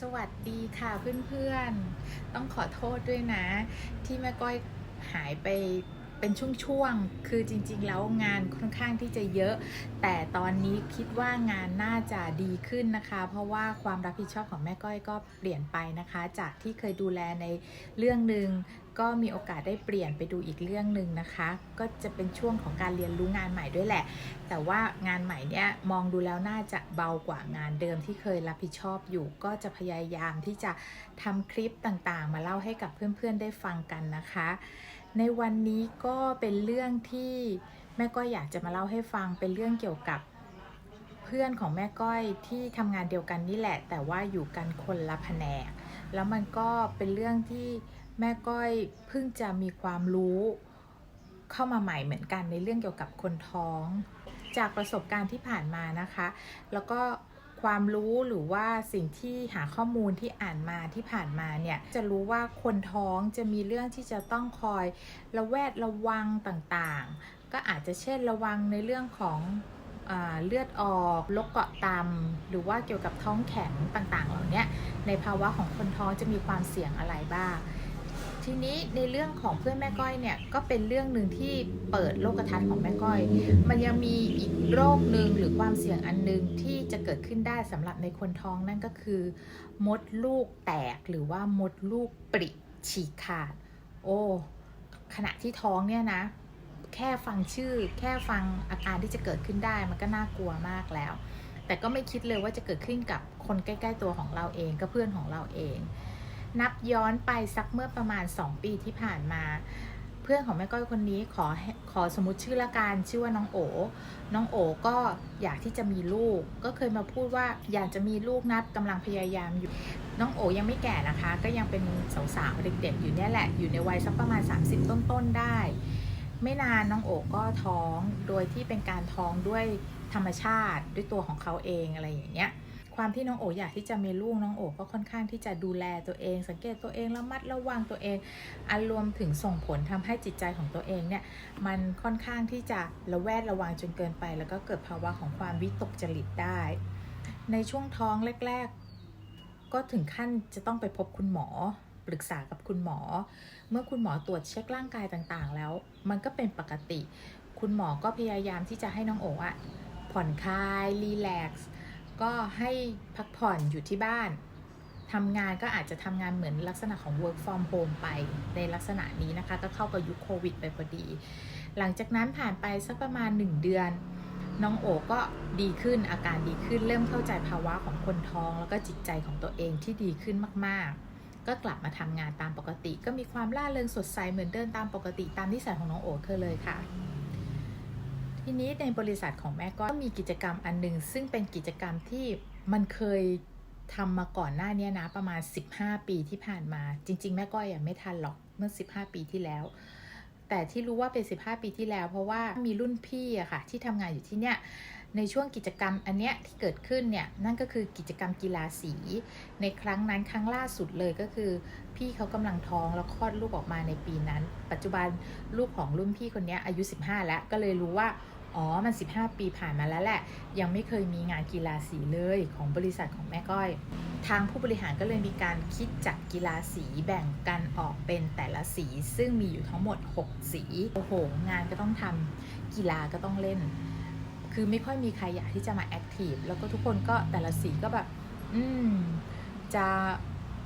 สวัสดีค่ะเพื่อนๆ ต้องขอโทษด้วยนะ ที่แม่ก้อยหายไปเป็นช่วงๆ คือจริงๆ แล้วงานค่อนข้างที่จะเยอะ แต่ตอนนี้คิดว่างานน่าจะดีขึ้นนะคะ เพราะว่าความรับผิดชอบของแม่ก้อยก็เปลี่ยนไปนะคะ จากที่เคยดูแลในเรื่องหนึ่ง ก็มีโอกาสได้เปลี่ยนไปดูอีกเรื่องหนึ่งนะคะ ก็จะเป็นช่วงของการเรียนรู้งานใหม่ด้วยแหละ แต่ว่างานใหม่เนี่ยมองดูแล้วน่าจะเบากว่างานเดิมที่เคยรับผิดชอบอยู่ ก็จะพยายามที่จะทำคลิปต่างๆ มาเล่าให้กับเพื่อนๆได้ฟังกันนะคะ ในวันนี้ก็เป็นเรื่องที่แม่ก้อยอยากจะมาเล่าให้ฟังเป็นเรื่องเกี่ยวกับเพื่อนของแม่ก้อยที่ทำงานเดียวกันนี่แหละ แต่ว่าอยู่กันคนละแผนก แล้วมันก็เป็นเรื่องที่ แม่ก้อยเพิ่งจะมีความรู้เข้ามาใหม่เหมือนกันในเรื่องเกี่ยวกับคนท้อง จากประสบการณ์ที่ผ่านมานะคะ แล้วก็ความรู้หรือว่าสิ่งที่หาข้อมูลที่อ่านมาที่ผ่านมาเนี่ยจะรู้ว่าคนท้องจะมีเรื่องที่จะต้องคอยระแวดระวังต่างๆ ก็อาจจะเช่นระวังในเรื่องของเลือดออกโรคเกาะตำหรือว่าเกี่ยวกับท้องแข็งต่างๆ เหล่านี้ในภาวะของคนท้องจะมีความเสี่ยงอะไรบ้าง ทีนี้ในเรื่องของเพื่อนแม่ก้อยเนี่ยก็เป็นเรื่องหนึ่งที่เปิดโลกทัศน์ของแม่ก้อย มันยังมีอีกโรคหนึ่งหรือความเสี่ยงอันหนึ่งที่จะเกิดขึ้นได้สำหรับในคนท้องนั่นก็คือ มดลูกแตกหรือว่ามดลูกปริฉีกขาด โอ้ขณะที่ท้องเนี่ยนะแค่ฟังชื่อ แค่ฟังอาการที่จะเกิดขึ้นได้มันก็น่ากลัวมากแล้ว แต่ก็ไม่คิดเลยว่าจะเกิดขึ้นกับคนใกล้ ๆ ตัวของเราเองก็เพื่อนของเราเอง นับย้อนไปสักเมื่อประมาณ 2 ปีที่ผ่านมา เพื่อนของแม่ก้อยคนนี้ขอขอสมมติชื่อละกันชื่อว่าน้องโอ น้องโอก็อยากที่จะมีลูก ก็เคยมาพูดว่าอยากจะมีลูกนับกำลังพยายามอยู่ น้องโอยังไม่แก่นะคะ ก็ยังเป็นสาวๆเด็กๆอยู่เนี่ยแหละ อยู่ในวัยสักประมาณ 30 ต้นๆได้ ไม่นานน้องโอก็ท้อง โดยที่เป็นการท้องด้วยธรรมชาติด้วยตัวของเขาเองอะไรอย่างเงี้ย ความที่น้องโออยากที่จะมีลูกน้องโอก็ค่อนข้างที่จะดูแลตัวเอง สังเกตตัวเองระมัดระวังตัวเองอารวมถึงส่งผลทำให้จิตใจของตัวเองเนี่ยมันค่อนข้างที่จะระแวดระวังจนเกินไป แล้วก็เกิดภาวะของความวิตกจริตได้ ในช่วงท้องแรก ๆ ก็ถึงขั้นจะต้องไปพบคุณหมอปรึกษากับคุณหมอ เมื่อคุณหมอตรวจเช็คร่างกายต่างๆ แล้ว มันก็เป็นปกติ คุณหมอก็พยายามที่จะให้น้องโอ๋อะผ่อนคลายรีแลกซ์ ก็ให้พักผ่อนอยู่ที่บ้านทำงานก็อาจจะทำงานเหมือนลักษณะของ work from home ไปในลักษณะนี้นะคะ ก็เข้ากับยุคโควิดไปพอดี หลังจากนั้นผ่านไปสักประมาณ 1 เดือน น้องโอก็ดีขึ้นอาการดีขึ้น เริ่มเข้าใจภาวะของคนท้อง แล้วก็จิตใจของตัวเองที่ดีขึ้นมาก ๆ ก็กลับมาทำงานตามปกติ ก็มีความล่าเริงสดใสเหมือนเดิมตามปกติตามนิสัยของน้องโอเคยเลยค่ะ ทีนี้ในบริษัทของแม่ก็มีกิจกรรมอันหนึ่งซึ่งเป็นกิจกรรมที่มันเคยทำมาก่อนหน้านี้นะประมาณ 15 ปีที่ผ่านมา จริง ๆ แม่ก้อยยังไม่ทันหรอกเมื่อ 15 ปีที่แล้ว แต่ที่รู้ว่าเป็น 15 ปีที่แล้ว เพราะว่ามีรุ่นพี่อะค่ะที่ทำงานอยู่ที่เนี่ย ในช่วงกิจกรรมอันเนี้ยที่เกิดขึ้นเนี่ยนั่นก็คือกิจกรรมกีฬาสี ในครั้งนั้นครั้งล่าสุดเลยก็คือ พี่เขากำลังท้องแล้วคลอดลูกออกมาในปีนั้น ปัจจุบันลูกของรุ่นพี่คนนี้อายุ 15 แล้วก็เลยรู้ว่าอ๋อ มัน 15 ปีผ่านมาแล้วแหละ ยังไม่เคยมีงานกีฬาสีเลยของบริษัทของแม่ก้อย ทางผู้บริหารก็เลยมีการคิดจัดกีฬาสีแบ่งกันออกเป็นแต่ละสี ซึ่งมีอยู่ทั้งหมด 6 สี โอ้โห งานก็ต้องทำกีฬาก็ต้องเล่น คือไม่ค่อยมีใครอยากที่จะมาแอคทีฟแล้วก็ทุกคนก็แต่ละสีก็แบบ อืม จะ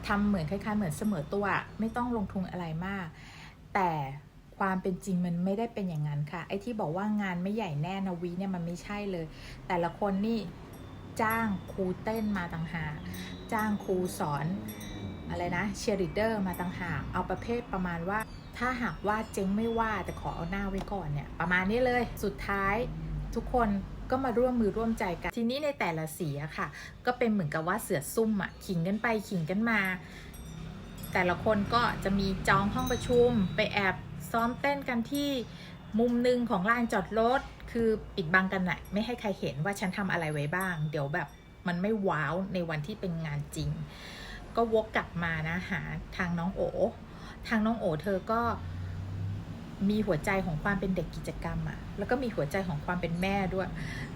ทำเหมือนคล้ายๆ เหมือนเสมอตัวไม่ต้องลงทุนอะไรมาก แต่ความเป็นจริงมันไม่ได้เป็นอย่างนั้นค่ะ ไอ้ที่บอกว่างานไม่ใหญ่แน่นะวีเนี่ยมันไม่ใช่เลย แต่ละคนนี่จ้างครูเต้นมาต่างหากจ้างครูสอนอะไรนะเชียร์ลีดเดอร์มาต่างหากเอาประเภทประมาณว่า ถ้าหากว่าเจ๊งไม่ว่าแต่ขอเอาหน้าไว้ก่อนเนี่ย ประมาณนี้เลยสุดท้าย ทุกคนก็มาร่วมมือร่วมใจกัน ทีนี้ในแต่ละสีอะค่ะ ก็เป็นเหมือนกับว่าเสือซุ่มอะขิงกันไปขิงกันมา แต่ละคนก็จะมีจองห้องประชุม ไปแอบซ้อมเต้นกันที่มุมหนึ่งของลานจอดรถคือปิดบังกันน่ะไม่ให้ใครเห็นว่าฉันทำอะไรไว้บ้าง เดี๋ยวแบบมันไม่ว้าวในวันที่เป็นงานจริง ก็วกกลับมานะหาทางน้องโอ ทางน้องโอเธอก็ มีหัวใจของความเป็นเด็กกิจกรรมอะแล้วก็มีหัวใจของความเป็นแม่ด้วย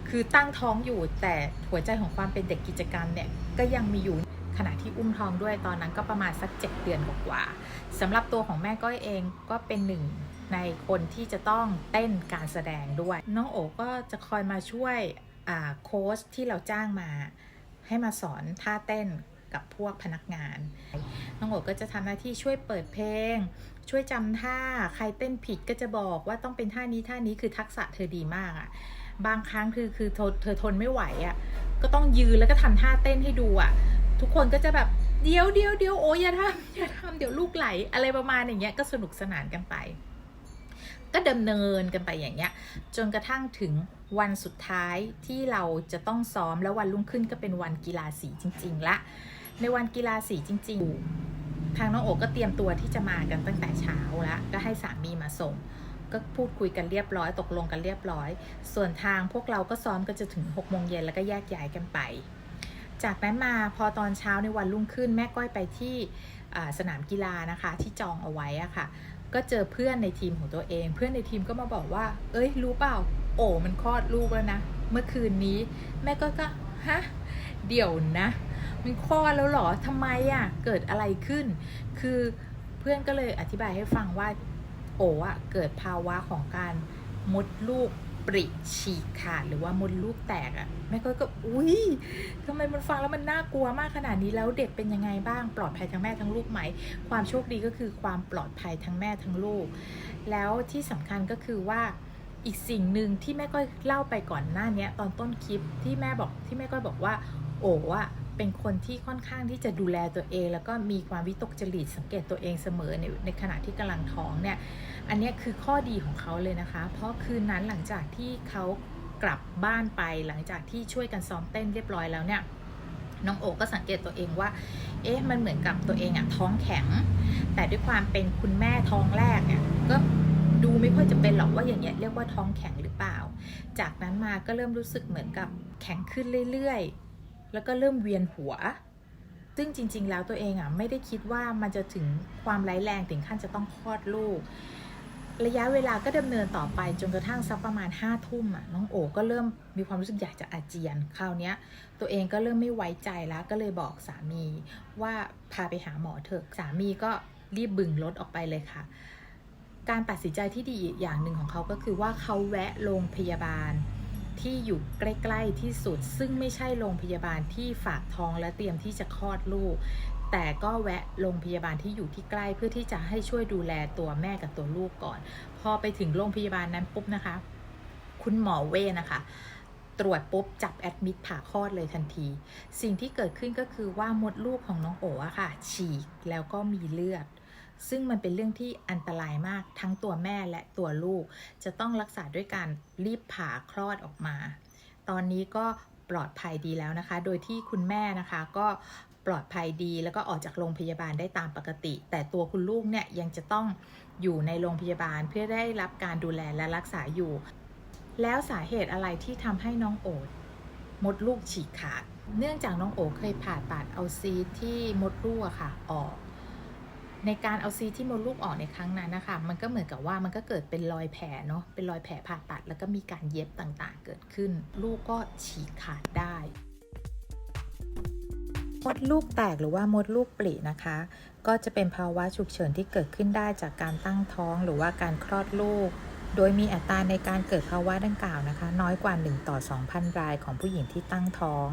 คือตั้งท้องอยู่แต่หัวใจของความเป็นเด็กกิจกรรมเนี่ยก็ยังมีอยู่ขณะที่อุ้มท้องด้วยตอนนั้นก็ประมาณสัก 7 เดือนกว่าๆสำหรับตัวของแม่ก้อยเองก็เป็นหนึ่งในคนที่จะต้องเต้นการแสดงด้วย น้องโอก็จะคอยมาช่วยโค้ชที่เราจ้างมา ให้มาสอนท่าเต้นกับพวกพนักงาน น้องโอก็จะทำหน้าที่ช่วยเปิดเพลง ช่วยจำท่าใครเต้นผิดก็จะบอกว่าต้องเป็นท่านี้ท่านี้คือทักษะเธอดีมากอะ่ะบางครั้งคือคือเธอทนไม่ไหวอะ่ะก็ต้องยืนแล้วก็ทำท่าเต้นให้ดูอะ่ะ ทุกคนก็จะแบบเดี๋ยวเดี๋ยวเดี๋ยวโอ้ยอย่าทำอย่าทำเดี๋ยวลูกไหลอะไรประมาณอย่างเงี้ยก็สนุกสนานกันไป ก็ดำเนินกันไปอย่างเงี้ย จนกระทั่งถึงวันสุดท้ายที่เราจะต้องซ้อมแล้ววันรุ่งขึ้นก็เป็นวันกีฬาสีจริง ๆ ละ ในวันกีฬาสีจริง ๆ ทางน้องโอก็เตรียมตัวที่จะมากันตั้งแต่เช้าแล้วก็ให้สามีมาส่ง ก็พูดคุยกันเรียบร้อยตกลงกันเรียบร้อย ส่วนทางพวกเราก็ซ้อมก็จะถึง6โมงเย็นแล้วก็แยกย้ายกันไป จากนั้นมาพอตอนเช้าในวันรุ่งขึ้นแม่ก้อยไปที่สนามกีฬานะคะที่จองเอาไว้อะค่ะ ก็เจอเพื่อนในทีมของตัวเอง เพื่อนในทีมก็มาบอกว่า เอ้ย รู้เปล่า โอ้มันคลอดลูกแล้วนะ เมื่อคืนนี้ แม่ก็ก็ฮะเดี๋ยวนะ มันคลอดแล้วหรอทำไมอะเกิดอะไรขึ้น คือเพื่อนก็เลยอธิบายให้ฟังว่าโอ้อะเกิดภาวะของการมดลูกปริฉีกขาดหรือว่ามดลูกแตกอะแม่ก็ก็อุ้ยทำไมมันฟังแล้วมันน่ากลัวมากขนาดนี้แล้วเด็กเป็นยังไงบ้างปลอดภัยทั้งแม่ทั้งลูกไหม ความโชคดีก็คือความปลอดภัยทั้งแม่ทั้งลูก แล้วที่สำคัญก็คือว่าอีกสิ่งหนึ่งที่แม่ก้อยเล่าไปก่อนหน้านี้ตอนต้นคลิปที่แม่บอกที่แม่ก้อยบอกว่า โอ้อะ เป็นคนที่ค่อนข้างที่จะดูแลตัวเอง แล้วก็มีความวิตกจริตสังเกตตัวเองเสมอในในขณะที่กำลังท้องเนี่ยอันนี้คือข้อดีของเขาเลยนะคะ เพราะคืนนั้นหลังจากที่เขากลับบ้านไปหลังจากที่ช่วยกันซ้อมเต้นเรียบร้อยแล้วเนี่ยน้องโอก็สังเกตตัวเองว่า เอ๊ะ มันเหมือนกับตัวเองอะท้องแข็ง แต่ด้วยความเป็นคุณแม่ท้องแรกเนี่ยก็ดูไม่ค่อยจะเป็นหรอกว่าอย่างเงี้ยเรียกว่าท้องแข็งหรือเปล่า จากนั้นมาก็เริ่มรู้สึกเหมือนกับแข็งขึ้นเรื่อย แล้วก็เริ่มเวียนหัว ซึ่งจริง ๆ แล้วตัวเองอะไม่ได้คิดว่ามันจะถึงความร้ายแรงถึงขั้นจะต้องคลอดลูก ระยะเวลาก็ดำเนินต่อไปจนกระทั่งสักประมาณห้าทุ่มอะน้องโอก็เริ่มมีความรู้สึกอยากจะอาเจียน คราวนี้ตัวเองก็เริ่มไม่ไว้ใจแล้วก็เลยบอกสามีว่าพาไปหาหมอเถอะสามีก็รีบบึงรถออกไปเลยค่ะ การตัดสินใจที่ดีอย่างหนึ่งของเขาก็คือว่าเขาแวะโรงพยาบาล ที่อยู่ใกล้ๆที่สุด ซึ่งไม่ใช่โรงพยาบาลที่ฝากท้องและเตรียมที่จะคลอดลูก แต่ก็แวะโรงพยาบาลที่อยู่ที่ใกล้เพื่อที่จะให้ช่วยดูแลตัวแม่กับตัวลูกก่อน พอไปถึงโรงพยาบาลนั้นปุ๊บนะคะ คุณหมอเวนะคะตรวจปุ๊บ จับแอดมิดผ่าคลอดเลยทันที สิ่งที่เกิดขึ้นก็คือว่ามดลูกของน้องโอ๋ค่ะ ฉีกแล้วก็มีเลือด ซึ่งมันเป็นเรื่องที่อันตรายมากทั้งตัวแม่และตัวลูก จะต้องรักษาด้วยการรีบผ่าคลอดออกมา ตอนนี้ก็ปลอดภัยดีแล้วนะคะ โดยที่คุณแม่นะคะก็ปลอดภัยดีแล้วก็ออกจากโรงพยาบาลได้ตามปกติ แต่ตัวคุณลูกเนี่ยยังจะต้องอยู่ในโรงพยาบาลเพื่อได้รับการดูแลและรักษาอยู่ แล้วสาเหตุอะไรที่ทำให้น้องโอดมดลูกฉีกขาด เนื่องจากน้องโอเคยผ่าตัดเอาซีที่มดลูกอะค่ะ ออก ในการเอาซีที่มดลูกออกในครั้งนั้นนะคะ มันก็เหมือนกับว่ามันก็เกิดเป็นรอยแผลเนาะ เป็นรอยแผลผ่าตัด แล้วก็มีการเย็บต่างๆ เกิดขึ้น ลูกก็ฉีกขาดได้มดลูกแตกหรือว่ามดลูกปรินะคะ ก็จะเป็นภาวะฉุกเฉินที่เกิดขึ้นได้จากการตั้งท้องหรือว่าการคลอดลูก โดยมีอัตราในการเกิดภาวะดังกล่าวนะคะ น้อยกว่า 1 ต่อ 2,000 รายของผู้หญิงที่ตั้งท้อง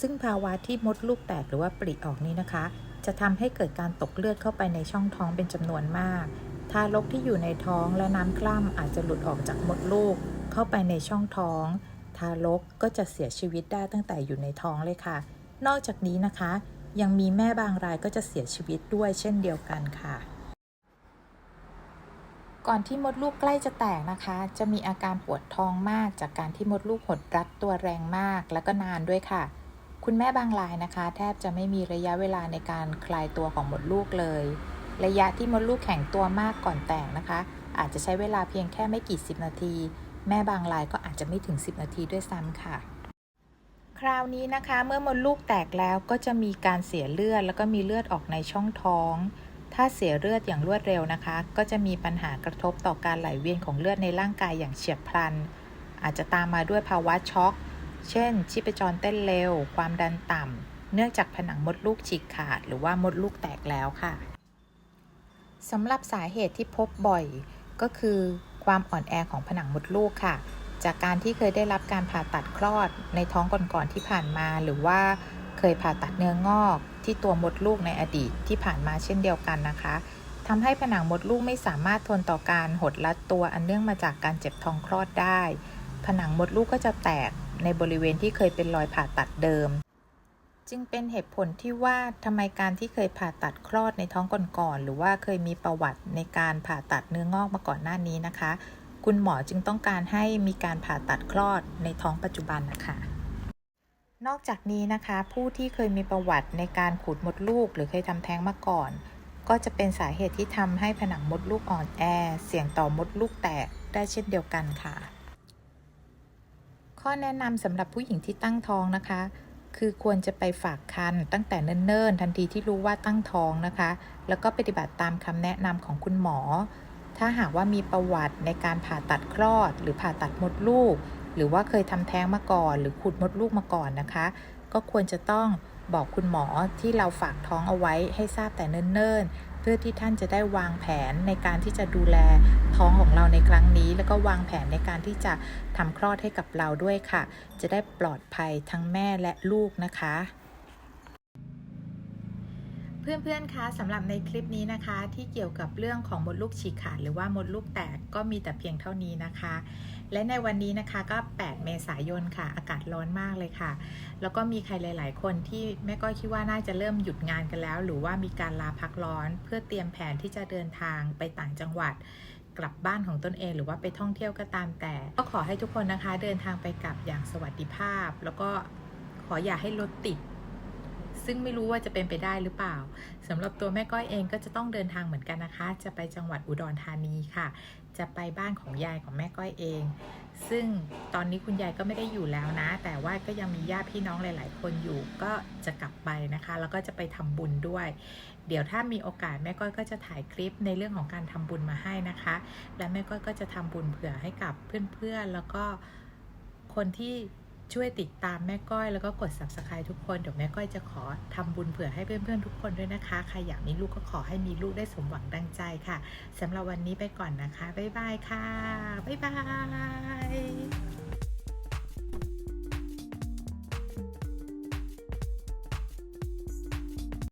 ซึ่งภาวะที่มดลูกแตกหรือว่าปริออกนี้นะคะ จะทำให้เกิดการตกเลือดเข้าไปในช่องท้องเป็นจำนวนมาก ทารกที่อยู่ในท้องและน้ำกล้ำอาจจะหลุดออกจากมดลูก เข้าไปในช่องท้อง ทารกก็จะเสียชีวิตได้ตั้งแต่อยู่ในท้องเลยค่ะ นอกจากนี้นะคะ ยังมีแม่บางรายก็จะเสียชีวิตด้วยเช่นเดียวกันค่ะ ก่อนที่มดลูกใกล้จะแตกนะคะ จะมีอาการปวดท้องมากจากการที่มดลูกหดรัดตัวแรงมากแล้วก็นานด้วยค่ะ คุณแม่บางรายนะคะ แทบจะไม่มีระยะเวลาในการคลายตัวของมดลูกเลย ระยะที่มดลูกแข็งตัวมากก่อนแตกนะคะ อาจจะใช้เวลาเพียงแค่ไม่กี่สิบนาที แม่บางรายก็อาจจะไม่ถึง 10 นาทีด้วยซ้ำค่ะ คราวนี้นะคะเมื่อมดลูกแตกแล้วก็จะมีการเสียเลือด แล้วก็มีเลือดออกในช่องท้อง ถ้าเสียเลือดอย่างรวดเร็วนะคะ ก็จะมีปัญหากระทบต่อการไหลเวียนของเลือดในร่างกายอย่างเฉียบพลัน อาจจะตามมาด้วยภาวะช็อก เช่น ชีพจรเต้นเร็ว ความดันต่ำ เนื่องจากผนังมดลูกฉีกขาด หรือว่ามดลูกแตกแล้วค่ะสำหรับสาเหตุที่พบบ่อยก็คือความอ่อนแอของผนังมดลูกค่ะ จากการที่เคยได้รับการผ่าตัดคลอดในท้องก่อนๆที่ผ่านมา หรือว่าเคยผ่าตัดเนื้องอกที่ตัวมดลูกในอดีตที่ผ่านมาเช่นเดียวกันนะคะทำให้ผนังมดลูกไม่สามารถทนต่อการหดลัดตัวอันเนื่องมาจากการเจ็บท้องคลอดได้ ผนังมดลูกก็จะแตกในบริเวณที่เคยเป็นรอยผ่าตัดเดิม จึงเป็นเหตุผลที่ว่าทำไมการที่เคยผ่าตัดคลอดในท้องก่อนๆหรือว่าเคยมีประวัติในการผ่าตัดเนื้องอกมาก่อนหน้านี้นะคะ คุณหมอจึงต้องการให้มีการผ่าตัดคลอดในท้องปัจจุบันนะคะนอกจากนี้นะคะ ผู้ที่เคยมีประวัติในการขูดมดลูก หรือเคยทำแท้งมาก่อน ก็จะเป็นสาเหตุที่ทำให้ผนังมดลูกอ่อนแอ เสี่ยงต่อมดลูกแตกได้เช่นเดียวกันค่ะ ข้อแนะนำสำหรับผู้หญิงที่ตั้งท้องนะคะ คือควรจะไปฝากคันตั้งแต่เนิ่นๆ ทันทีที่รู้ว่าตั้งท้องนะคะ แล้วก็ปฏิบัติตามคำแนะนำของคุณหมอ ถ้าหากว่ามีประวัติในการผ่าตัดคลอด หรือผ่าตัดมดลูก หรือว่าเคยทำแท้งมาก่อน หรือขูดมดลูกมาก่อนนะคะ ก็ควรจะต้องบอกคุณหมอที่เราฝากท้องเอาไว้ให้ทราบแต่เนิ่นๆ พื่อที่ท่านจะได้วางแผนในการที่จะดูแลท้องของเราในครั้งนี้ แล้วก็วางแผนในการที่จะทำคลอดให้กับเราด้วยค่ะ จะได้ปลอดภัยทั้งแม่และลูกนะคะ เพื่อนๆ คะสำหรับในคลิปนี้นะคะ ที่เกี่ยวกับเรื่องของมดลูกฉีกขาดหรือว่ามดลูกแตกก็มีแต่เพียงเท่านี้นะคะ และในวันนี้นะคะก็ 8 เมษายนค่ะ อากาศร้อนมากเลยค่ะ แล้วก็มีใครหลาย ๆ คนที่แม่ก้อยคิดว่าน่าจะเริ่มหยุดงานกันแล้ว หรือว่ามีการลาพักร้อน เพื่อเตรียมแผนที่จะเดินทางไปต่างจังหวัดกลับบ้านของตนเองหรือว่าไปท่องเที่ยวก็ตามแต่ ก็ขอให้ทุกคนนะคะ เดินทางไปกลับอย่างสวัสดิภาพ แล้วก็ขออย่าให้รถติด ซึ่งไม่รู้ว่าจะเป็นไปได้หรือเปล่าสำหรับตัวแม่ก้อยเองก็จะต้องเดินทางเหมือนกันนะคะ จะไปจังหวัดอุดรธานีค่ะ จะไปบ้านของยายของแม่ก้อยเอง ซึ่งตอนนี้คุณยายก็ไม่ได้อยู่แล้วนะ แต่ว่าก็ยังมีญาติพี่น้องหลาย ๆ คนอยู่ก็จะกลับไปนะคะ แล้วก็จะไปทำบุญด้วย เดี๋ยวถ้ามีโอกาสแม่ก้อยก็จะถ่ายคลิปในเรื่องของการทำบุญมาให้นะคะ และแม่ก้อยก็จะทำบุญเผื่อให้กับเพื่อน ๆ แล้วก็คนที่ ช่วยติดตามแม่ก้อยแล้วก็กด subscribe ทุกคน เดี๋ยวแม่ก้อยจะขอทำบุญเผื่อให้เพื่อนๆทุกคนด้วยนะคะ ใครอยากมีลูกก็ขอให้มีลูกได้สมหวังดังใจค่ะสำหรับวันนี้ไปก่อนนะคะ บ๊ายบายค่ะ บ๊ายบาย